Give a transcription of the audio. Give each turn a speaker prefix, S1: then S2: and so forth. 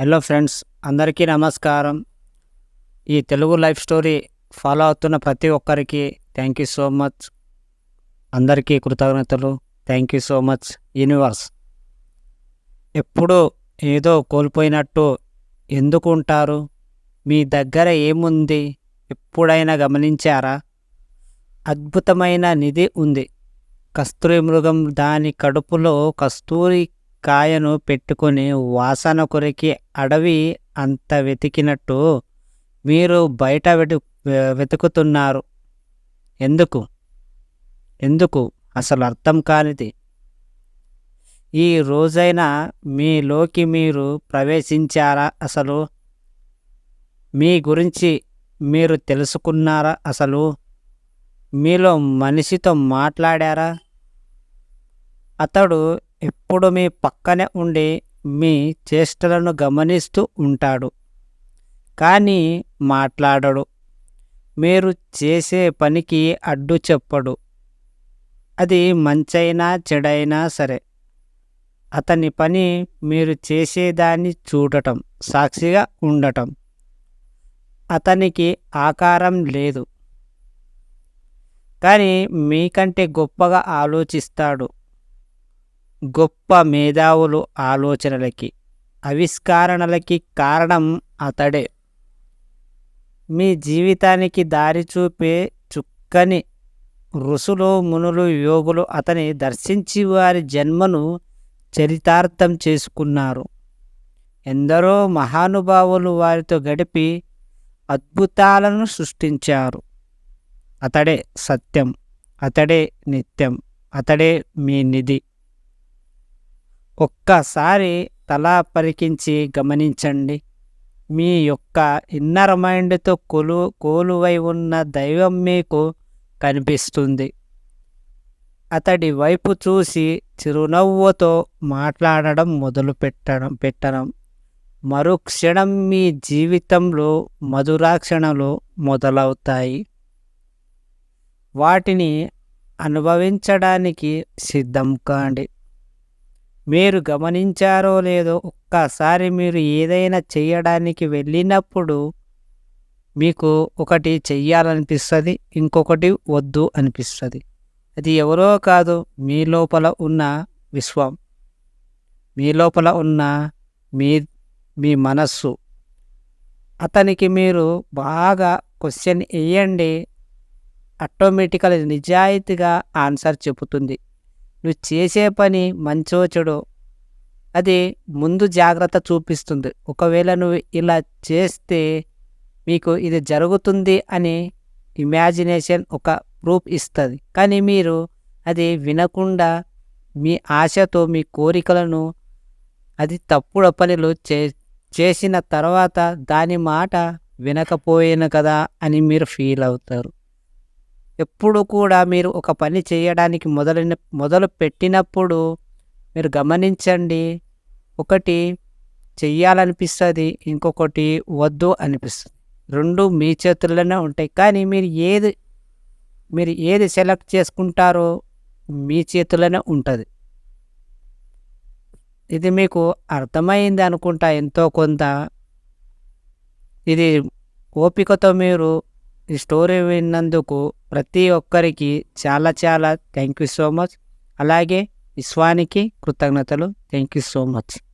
S1: Hello friends అందరికీ నమస్కారం. ఈ తెలుగు లైఫ్ స్టోరీ ఫాలో అవుతున్న ప్రతి ఒక్కరికి థ్యాంక్ యూ సో మచ్ అందరికీ కృతజ్ఞతలు. Thank you so much universe ఎప్పుడూ ఏదో కోల్పోయినట్టు ఎందుకు ఉంటారు? మీ దగ్గర ఏముంది? ఎప్పుడైనా గమనించారా? అద్భుతమైన నిధి ఉంది. కస్తూరి మృగం దాని కడుపులో కస్తూరి కాయను పెట్టుకొని వాసన కొరికి అడవి అంత వెతికినట్టు మీరు బయట వెతు వెతుకుతున్నారు. ఎందుకు? ఎందుకు? అసలు అర్థం కానిది. ఈ రోజైనా మీలోకి మీరు ప్రవేశించారా అసలు? మీ గురించి మీరు తెలుసుకున్నారా అసలు? మీలో మనిషితో మాట్లాడారా? అతడు ఎప్పుడు మీ పక్కనే ఉండి మీ చేష్టలను గమనిస్తూ ఉంటాడు. కానీ మాట్లాడడు. మీరు చేసే పనికి అడ్డు చెప్పడు. అది మంచైనా చెడైనా సరే. అతని పని మీరు చేసేదాన్ని చూడటం సాక్షిగా ఉండటం. అతనికి ఆకారం లేదు. కానీ మీకంటే గొప్పగా ఆలోచిస్తాడు. గొప్ప మేధావులు ఆలోచనలకి ఆవిష్కరణలకి కారణం అతడే. మీ జీవితానికి దారి చూపే చుక్కని ఋషులు మునులు యోగులు అతని దర్శించి వారి జన్మను చరితార్థం చేసుకున్నారు. ఎందరో మహానుభావులు వారితో గడిపి అద్భుతాలను సృష్టించారు. అతడే సత్యం అతడే నిత్యం అతడే మీ నిధి. ఒక్కసారి తల పరికించి గమనించండి. మీ యొక్క ఇన్నర్ మైండ్తో కొలు కోలువై ఉన్న దైవం మీకు కనిపిస్తుంది. అతడి వైపు చూసి చిరునవ్వుతో మాట్లాడడం మొదలు పెట్టడం పెట్టడం. మరుక్షణం మీ జీవితంలో మధురాక్షణలు మొదలవుతాయి. వాటిని అనుభవించడానికి సిద్ధం కాండి. మీరు గమనించారో లేదో ఒక్కసారి మీరు ఏదైనా చేయడానికి వెళ్ళినప్పుడు మీకు ఒకటి చెయ్యాలనిపిస్తుంది ఇంకొకటి వద్దు అనిపిస్తుంది. అది ఎవరో కాదు మీ లోపల ఉన్న విశ్వం. మీ లోపల ఉన్న మీ మీ మనస్సు. అతనికి మీరు బాగా క్వశ్చన్ వేయండి ఆటోమేటికల్ నిజాయితీగా ఆన్సర్ చెబుతుంది. నువ్వు చేసే పని మంచో చెడో అది ముందు జాగ్రత్త చూపిస్తుంది. ఒకవేళ నువ్వు ఇలా చేస్తే మీకు ఇది జరుగుతుంది అని ఇమాజినేషన్ ఒక ప్రూఫ్ ఇస్తుంది. కానీ మీరు అది వినకుండా మీ ఆశతో మీ కోరికలను అది తప్పుడు పనులు చే చేసిన తర్వాత దాని మాట వినకపోయాను కదా అని మీరు ఫీల్ అవుతారు. ఎప్పుడు కూడా మీరు ఒక పని చేయడానికి మొదలైన మొదలు పెట్టినప్పుడు మీరు గమనించండి. ఒకటి చెయ్యాలనిపిస్తుంది ఇంకొకటి వద్దు అనిపిస్తుంది. రెండు మీ చేతుల్లోనే ఉంటాయి. కానీ మీరు ఏది మీరు ఏది సెలెక్ట్ చేసుకుంటారో మీ చేతుల్లోనే ఉంటుంది. ఇది మీకు అర్థమైంది అనుకుంటా ఎంతో కొంత. ఇది ఓపికతో మీరు ఈ స్టోరీ విన్నందుకు ప్రతి ఒక్కరికి చాలా చాలా థ్యాంక్ యూ సో మచ్. అలాగే విశ్వానికి కృతజ్ఞతలు. Thank you so much.